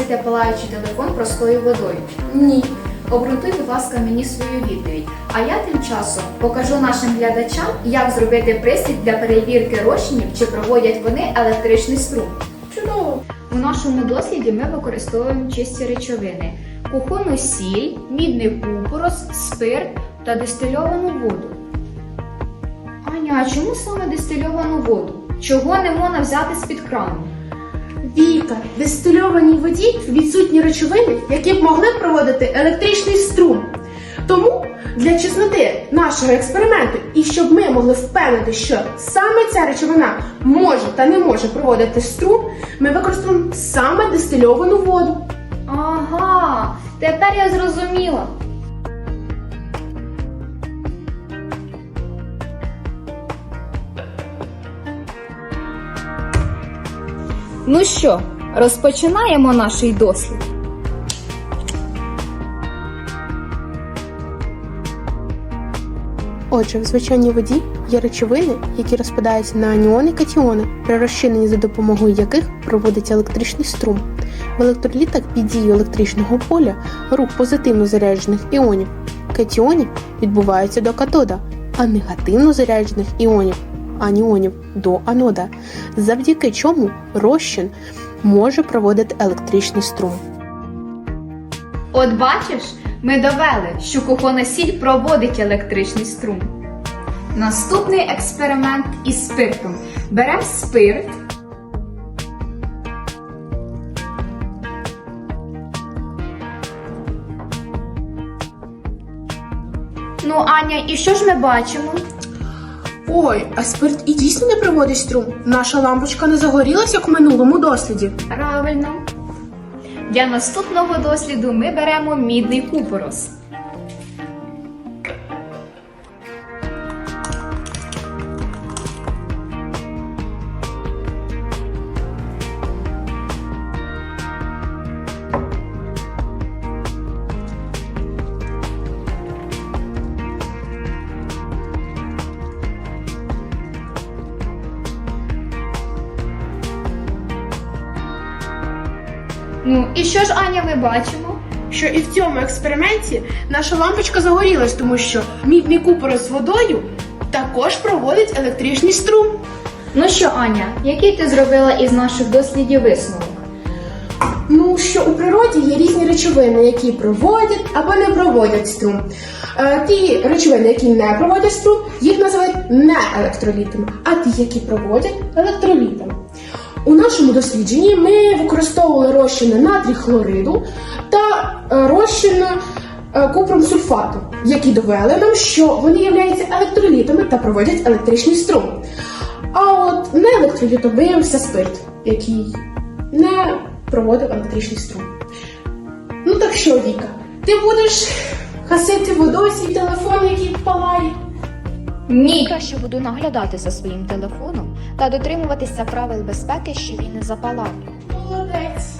гасити палаючий телефон простою водою? Ні. Обґрунтуй, будь ласка, мені свою відповідь. А я тим часом покажу нашим глядачам, як зробити пристрій для перевірки розчинів, чи проводять вони електричний струм. Чудово. У нашому досліді ми використовуємо чисті речовини: кухонну сіль, мідний купорос, спирт та дистильовану воду. Аня, а чому саме дистильовану воду? Чого не можна взяти з-під крану? Віка, дистильованій воді відсутні речовини, які б могли проводити електричний струм. Тому для чесноти нашого експерименту, і щоб ми могли впевнити, що саме ця речовина може та не може проводити струм, ми використовуємо саме дистильовану воду. Ага, тепер я зрозуміла. Ну що, розпочинаємо наш дослід. Отже, в звичайній воді є речовини, які розпадаються на аніони і катіони, при розчиненні за допомогою яких проводиться електричний струм. В електролітах під дією електричного поля рух позитивно заряджених іонів катіонів відбувається до катода, а негативно заряджених іонів аніонів до анода, завдяки чому розчин може проводити електричний струм. От бачиш, ми довели, що кухонна сіль проводить електричний струм. Наступний експеримент із спиртом. Беремо спирт. Ну, Аня, і що ж ми бачимо? Ой, а спирт і дійсно не проводить струм. Наша лампочка не загорілась, як в минулому досліді. Правильно. Для наступного досліду ми беремо мідний купорос. Ну, і що ж, Аня, ми бачимо? Що і в цьому експерименті наша лампочка загорілась, тому що мідний купорос з водою також проводить електричний струм. Ну що, Аня, який ти зробила із наших дослідів висновок? Ну, що у природі є різні речовини, які проводять або не проводять струм. Е, ті речовини, які не проводять струм, їх називають неелектролітами, а ті, які проводять електролітами. У нашому дослідженні ми використовували розчини натрій хлориду та е, розчини е, купром сульфату, які довели нам, що вони являються електролітами та проводять електричний струм. А от не електролітом виявився спирт, який не проводив електричний струм. Ну так що, Віка, ти будеш гасити водою свій телефон, який палає? Ні. Краще буду наглядати за своїм телефоном та дотримуватися правил безпеки, щоб він не запалав. Молодець.